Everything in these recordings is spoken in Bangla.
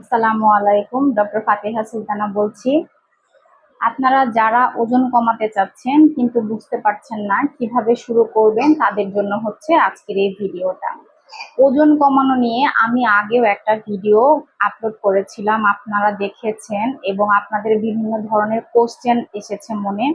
আসসালামু আলাইকুম, ডক্টর ফাতেহা সুলতানা বলছি। আপনারা যারা ওজন কমাতে চাচ্ছেন কিন্তু বুঝতে পারছেন না কীভাবে শুরু করবেন, তাদের জন্য হচ্ছে আজকের এই ভিডিওটা। ওজন কমানো নিয়ে আমি আগেও একটা ভিডিও আপলোড করেছিলাম, আপনারা দেখেছেন এবং আপনাদের বিভিন্ন ধরনের কোশ্চেন এসেছে মনে।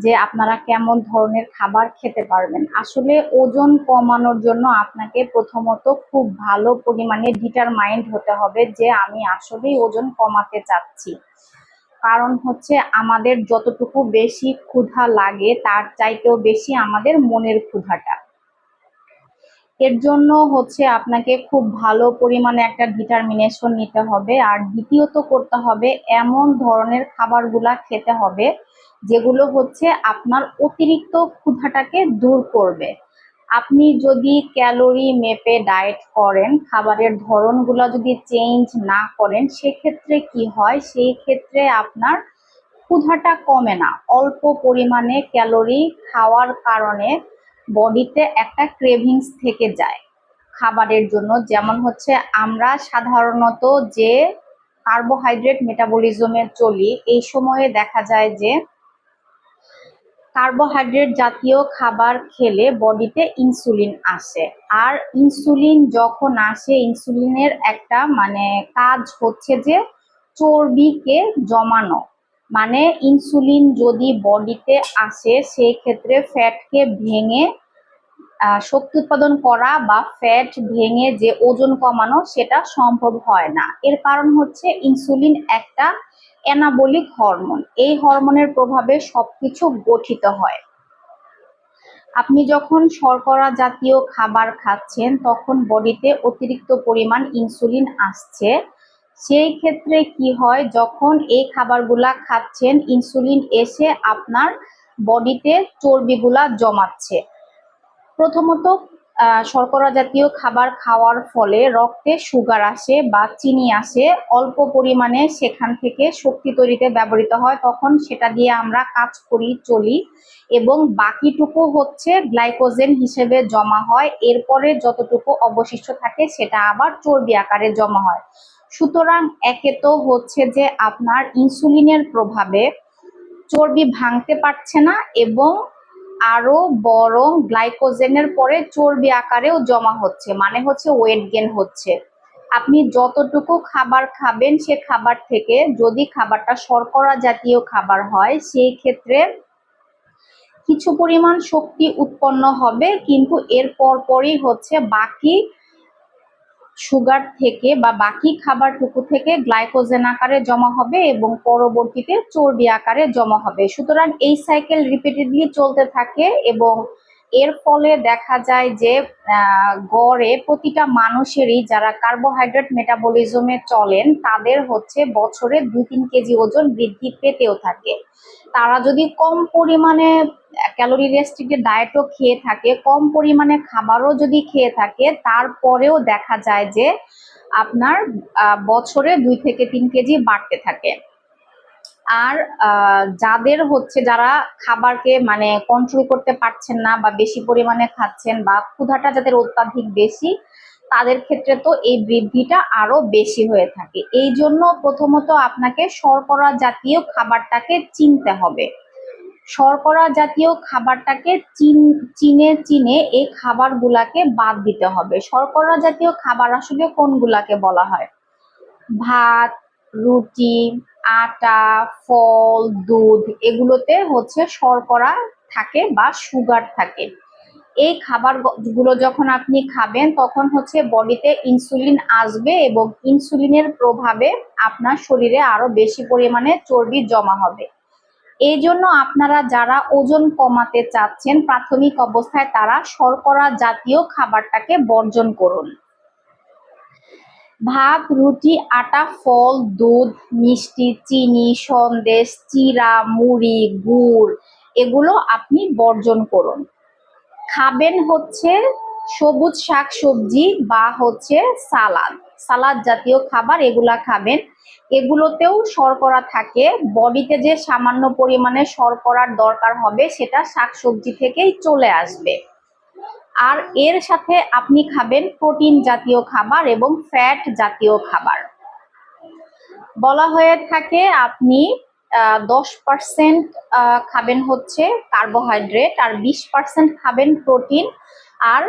যে আপনারা কেমন ধরনের খাবার খেতে পারবেন। আসলে ওজন কমানোর জন্য আপনাকে প্রথমত খুব ভালো পরিমাণে ডিটারমাইন্ড হতে হবে যে আমি আসলেই ওজন কমাতে চাচ্ছি। কারণ হচ্ছে আমাদের যতটুকু বেশি ক্ষুধা লাগে, তার চাইতেও বেশি আমাদের মনের ক্ষুধাটা। এর জন্য হচ্ছে আপনাকে খুব ভালো পরিমাণে একটা ডিটারমিনেশন নিতে হবে। আর দ্বিতীয়ত করতে হবে, এমন ধরনের খাবারগুলা খেতে হবে যেগুলো হচ্ছে আপনার অতিরিক্ত ক্ষুধাটাকে দূর করবে। আপনি যদি ক্যালোরি মেপে ডায়েট করেন, খাবারের ধরনগুলো যদি চেঞ্জ না করেন, সেক্ষেত্রে কি হয়? সেই ক্ষেত্রে আপনার ক্ষুধাটা কমে না। অল্প পরিমাণে ক্যালোরি খাওয়ার কারণে বডিতে একটা ক্রেভিংস থেকে যায় খাবারের জন্য। যেমন হচ্ছে আমরা সাধারণত যে কার্বোহাইড্রেট মেটাবলিজমে চলি, এই সময়ে দেখা যায় যে কার্বোহাইড্রেট জাতীয় খাবার খেলে বডিতে ইনসুলিন আসে। আর ইনসুলিন যখন আসে, ইনসুলিনের একটা মানে কাজ হচ্ছে যে চর্বিকে জমানো। মানে ইনসুলিন যদি বডিতে আসে, সেই ক্ষেত্রে ফ্যাটকে ভেঙে শক্তি উৎপাদন করা বা ফ্যাট ভেঙে যে ওজন কমানো, সেটা সম্ভব হয় না। এর কারণ হচ্ছে ইনসুলিন একটা অ্যানাবলিক হরমোন এই হরমোনের প্রভাবে সবকিছু গঠিত হয়। আপনি যখন শর্করা জাতীয় খাবার খাচ্ছেন, তখন বডিতে অতিরিক্ত পরিমাণ ইনসুলিন আসছে। সেই ক্ষেত্রে কি হয়, যখন এই খাবারগুলা খাচ্ছেন ইনসুলিন এসে আপনার বডিতে চর্বিগুলা জমাচ্ছে। প্রথমত শর্করা জাতীয় খাবার খাওয়ার ফলে রক্তে সুগার আসে বা চিনি আসে। অল্প পরিমাণে সেখান থেকে শক্তি তৈরিতে ব্যবহৃত হয়। তখন সেটা দিয়ে আমরা কাজ করি, চলি এবং বাকিটুকু হচ্ছে গ্লাইকোজেন হিসেবে জমা হয়। এরপরে যতটুকু অবশিষ্ট থাকে সেটা আবার চর্বি আকারে জমা হয়। সুতরাং একে তো হচ্ছে যে আপনার ইনসুলিনের প্রভাবে চর্বি ভাঙতে পারছে না এবং আরও বরং গ্লাইকোজেনের পরে চর্বি আকারেও জমা হচ্ছে মানে হচ্ছে ওয়েট গেন হচ্ছে। আপনি যতটুকু খাবার খাবেন সে খাবার থেকে যদি খাবারটা শর্করা জাতীয় খাবার হয়, সেই ক্ষেত্রে কিছু পরিমাণ শক্তি উৎপন্ন হবে, কিন্তু এর পরপরই হচ্ছে বাকি সুগার থেকে বা বাকি খাবার খাবারটুকু থেকে গ্লাইকোজেন আকারে জমা হবে এবং পরবর্তীতে চর্বি আকারে জমা হবে। সুতরাং এই সাইকেল রিপিটেডলি চলতে থাকে এবং এর ফলে দেখা যায় যে গড়ে প্রতিটা মানুষেরই যারা কার্বোহাইড্রেট মেটাবলিজমে চলেন, তাদের হচ্ছে বছরে দুই তিন কেজি ওজন বৃদ্ধি পেতেও থাকে। তারা যদি কম পরিমাণে ক্যালোরি রেস্ট্রিক্টেড ডায়েটও খেয়ে থাকে, কম পরিমাণে খাবারও যদি খেয়ে থাকে, তারপরেও দেখা যায় যে, আপনার বছরে দুই থেকে তিন কেজি বাড়তে থাকে। আর যাদের হচ্ছে যারা খাবারকে মানে কন্ট্রোল করতে পারছেন না বা বেশি পরিমাণে খাচ্ছেন বা ক্ষুধাটা যাদের অত্যাধিক বেশি, তাদের ক্ষেত্রে তো এই বৃদ্ধিটা আরও বেশি হয়ে থাকে। এই জন্য প্রথমত আপনাকে শর্করা জাতীয় খাবারটাকে চিনতে হবে। শর্করা জাতীয় খাবারটাকে চিন, চিনে চিনে এই খাবারগুলাকে বাদ দিতে হবে। শর্করা জাতীয় খাবার আসলে কোনগুলাকে বলা হয়? ভাত, রুটি আটা, ফল, দুধ এগুলোতে হচ্ছে শর্করা থাকে বা সুগার থাকে। এই খাবারগুলো যখন আপনি খাবেন, তখন হচ্ছে বডিতে ইনসুলিন আসবে এবং ইনসুলিনের প্রভাবে আপনার শরীরে আরও বেশি পরিমাণে চর্বি জমা হবে। এই জন্য আপনারা যারা ওজন কমাতে চাচ্ছেন, প্রাথমিক অবস্থায় তারা শর্করা জাতীয় খাবারটাকে বর্জন করুন। ভাত, রুটি, আটা, ফল, দুধ, মিষ্টি, চিনি, সন্দেশ চিরা মুড়ি, গুড়, এগুলো আপনি বর্জন করুন। খাবেন হচ্ছে সবুজ শাক সবজি বা হচ্ছে সালাদ। সালাদ জাতীয় খাবার এগুলা খাবেন। এগুলোতেও শর্করা থাকে। বডিতে যে সামান্য পরিমাণে শর্করার দরকার হবে সেটা শাকসবজি থেকেই চলে আসবে। আর এর সাথে আপনি খাবেন প্রোটিন জাতীয় খাবার এবং ফ্যাট জাতীয় খাবার। বলা হয়ে থাকে আপনি দশ পার্সেন্ট খাবেন হচ্ছে কার্বোহাইড্রেট আর বিশ পার্সেন্ট খাবেন প্রোটিন আর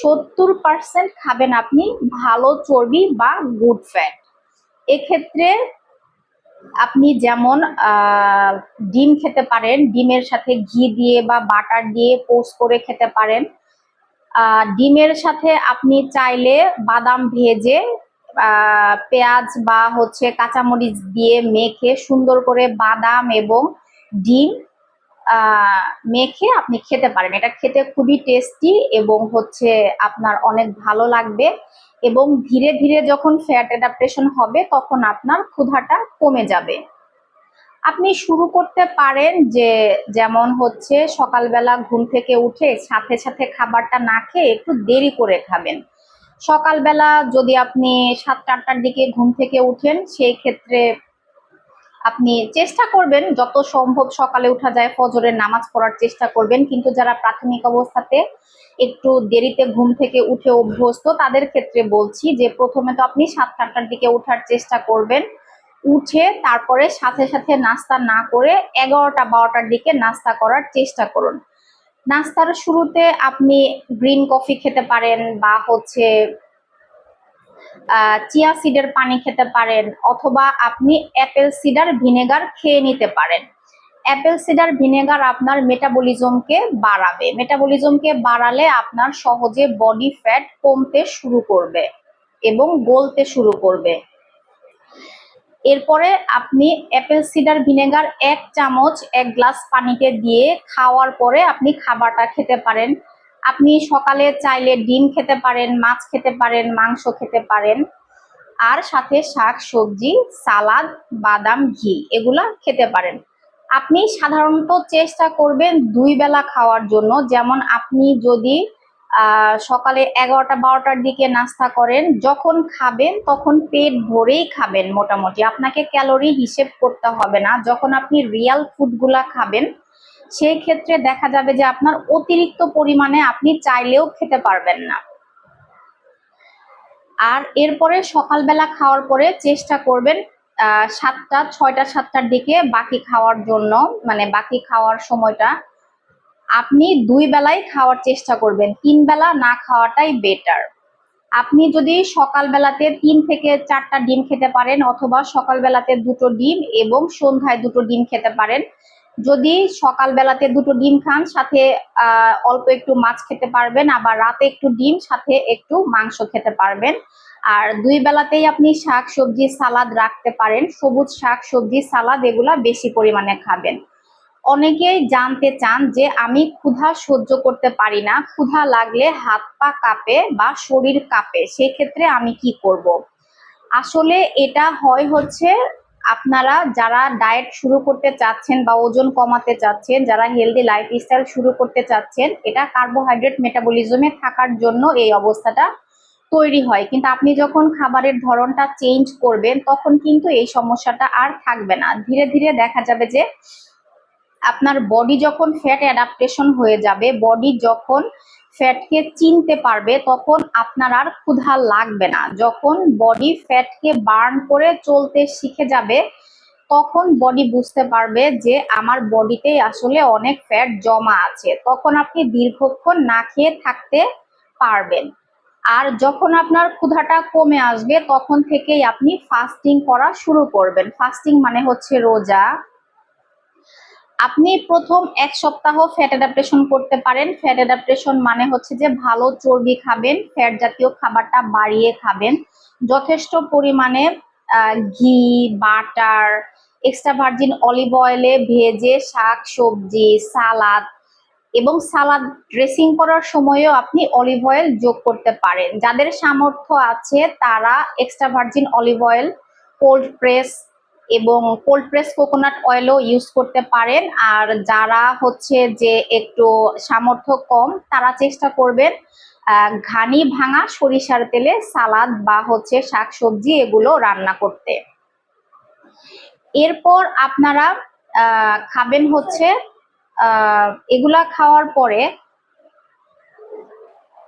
সত্তর পার্সেন্ট খাবেন আপনি ভালো চর্বি বা গুড ফ্যাট। এক্ষেত্রে আপনি যেমন ডিম খেতে পারেন, ডিমের সাথে ঘি দিয়ে বা বাটার দিয়ে পোস্ট করে খেতে পারেন। ডিমের সাথে আপনি চাইলে বাদাম ভেজে পেঁয়াজ বা হচ্ছে কাঁচামরিচ দিয়ে মেখে সুন্দর করে বাদাম এবং ডিম মেখে আপনি খেতে পারেন। এটা খেতে খুবই টেস্টি এবং হচ্ছে আপনার অনেক ভালো লাগবে এবং ধীরে ধীরে যখন ফ্যাট অ্যাডাপ্টেশন হবে তখন আপনার ক্ষুধাটা কমে যাবে। আপনি শুরু করতে পারেন যে যেমন হচ্ছে সকালবেলা ঘুম থেকে উঠে সাথে সাথে খাবারটা না খেয়ে একটু দেরি করে খাবেন। সকালবেলা যদি আপনি সাতটা, আটটার দিকে ঘুম থেকে উঠেন, সেই ক্ষেত্রে আপনি চেষ্টা করবেন যত সম্ভব সকালে উঠা যায়, ফজরের নামাজ পড়ার চেষ্টা করবেন। কিন্তু যারা প্রাথমিক অবস্থাতে একটু দেরিতে ঘুম থেকে উঠে অভ্যস্ত, তাদের ক্ষেত্রে বলছি যে প্রথমে তো আপনি সাতটা, আটটার দিকে ওঠার চেষ্টা করবেন। উঠে তারপরে সাথে সাথে নাস্তা না করে এগারোটা বারোটার দিকে নাস্তা করার চেষ্টা করুন। নাস্তার শুরুতে আপনি গ্রিন কফি খেতে পারেন বা হচ্ছে চিয়া সিডের পানি খেতে পারেন অথবা আপনি অ্যাপেল সিডার ভিনেগার খেয়ে নিতে পারেন। অ্যাপেল সিডার ভিনেগার আপনার মেটাবলিজমকে বাড়াবে। মেটাবলিজমকে বাড়ালে আপনার সহজে বডি ফ্যাট কমতে শুরু করবে এবং গলতে শুরু করবে। এরপরে আপনি অ্যাপেল সিডার ভিনেগার এক চামচ, এক গ্লাস পানিতে দিয়ে খাওয়ার পরে আপনি খাবারটা খেতে পারেন। আপনি সকালে চাইলে ডিম খেতে পারেন, মাছ খেতে পারেন, মাংস খেতে পারেন। আর সাথে শাক, সবজি, সালাদ, বাদাম, ঘি এগুলা খেতে পারেন। আপনি সাধারণত চেষ্টা করবেন দুই বেলা খাওয়ার জন্য। যেমন আপনি যদি সকালে এগারোটা, বারোটার দিকে নাস্তা করেন। যখন খাবেন, তখন পেট ভরেই খাবেন মোটামুটি। আপনাকে ক্যালোরি হিসেব করতে হবে না। যখন আপনি রিয়াল ফুডগুলা খাবেন, সেই ক্ষেত্রে দেখা যাবে যে আপনার অতিরিক্ত পরিমাণে আপনি চাইলেও খেতে পারবেন না। আর এরপরে সকালবেলা খাওয়ার পরে চেষ্টা করবেন সাতটা, ছয়টা, সাতটার দিকে বাকি খাওয়ার জন্য মানে বাকি খাওয়ার সময়টা আপনি দুই বেলায় খাওয়ার চেষ্টা করবেন, তিন বেলা না খাওয়াটাই বেটার আপনি যদি সকালবেলাতে তিন থেকে চারটা ডিম খেতে পারেন অথবা সকালবেলাতে দুটো ডিম এবং সন্ধ্যায় দুটো ডিম খেতে পারেন। যদি সকালবেলাতে দুটো ডিম খান, সাথে অল্প একটু মাছ খেতে পারবেন, আবার রাতে একটু ডিম, সাথে একটু মাংস খেতে পারবেন। আর দুই বেলাতেই আপনি শাক সবজি, সালাদ রাখতে পারেন। সবুজ শাক, সবজি, সালাদ, এগুলা বেশি পরিমাণে খাবেন। অনেকেই জানতে চান যে আমি ক্ষুধা সহ্য করতে পারি না, ক্ষুধা লাগলে হাত পা কাঁপে বা শরীর কাঁপে, সেক্ষেত্রে আমি কি করব। আসলে এটা হয় হচ্ছে আপনারা যারা ডায়েট শুরু করতে চাচ্ছেন বা ওজন কমাতে চাচ্ছেন, যারা হেলদি লাইফস্টাইল শুরু করতে চাচ্ছেন, এটা কার্বোহাইড্রেট মেটাবলিজমে থাকার জন্য এই অবস্থাটা তৈরি হয় কিন্তু আপনি যখন খাবারের ধরনটা চেঞ্জ করবেন, তখন কিন্তু এই সমস্যাটা আর থাকবে না ধীরে ধীরে দেখা যাবে যে আপনার বডি যখন ফ্যাট অ্যাডাপ্টেশন হয়ে যাবে বডি যখন ফ্যাটকে চিনতে পারবে, তখন আপনার আর ক্ষুধা লাগবে না। যখন বডি ফ্যাটকে বার্ন করে চলতে শিখে যাবে, তখন বডি বুঝতে পারবে যে আমার বডিতে আসলে অনেক ফ্যাট জমা আছে। তখন আপনি দীর্ঘক্ষণ না খেয়ে থাকতে পারবেন। আর যখন আপনার ক্ষুধাটা কমে আসবে, তখন থেকেই আপনি ফাস্টিং করা শুরু করবেন। ফাস্টিং মানে হচ্ছে রোজা। আপনি প্রথম এক সপ্তাহ ফ্যাট অ্যাডাপ্টেশন করতে পারেন। ফ্যাট অ্যাডাপ্টেশন মানে হচ্ছে যে ভালো চর্বি খাবেন ফ্যাট জাতীয় খাবারটা বাড়িয়ে খাবেন। যথেষ্ট পরিমাণে ঘি বাটার এক্সট্রা ভার্জিন অলিভ অয়েলে ভেজে শাক, সবজি, সালাদ এবং সালাদ ড্রেসিং করার সময়ও আপনি অলিভ অয়েল যোগ করতে পারেন। যাদের সামর্থ্য আছে তারা extra virgin olive oil cold press এবং কোল্ড প্রেস কোকোনাট অয়েলও ইউজ করতে পারেন। আর যারা হচ্ছে যে একটু সামর্থ্য কম, তারা চেষ্টা করবেন ঘানি ভাঙা সরিষার তেলে সালাদ বা হচ্ছে শাকসবজি এগুলো রান্না করতে। এরপর আপনারা খাবেন হচ্ছে এগুলা খাওয়ার পরে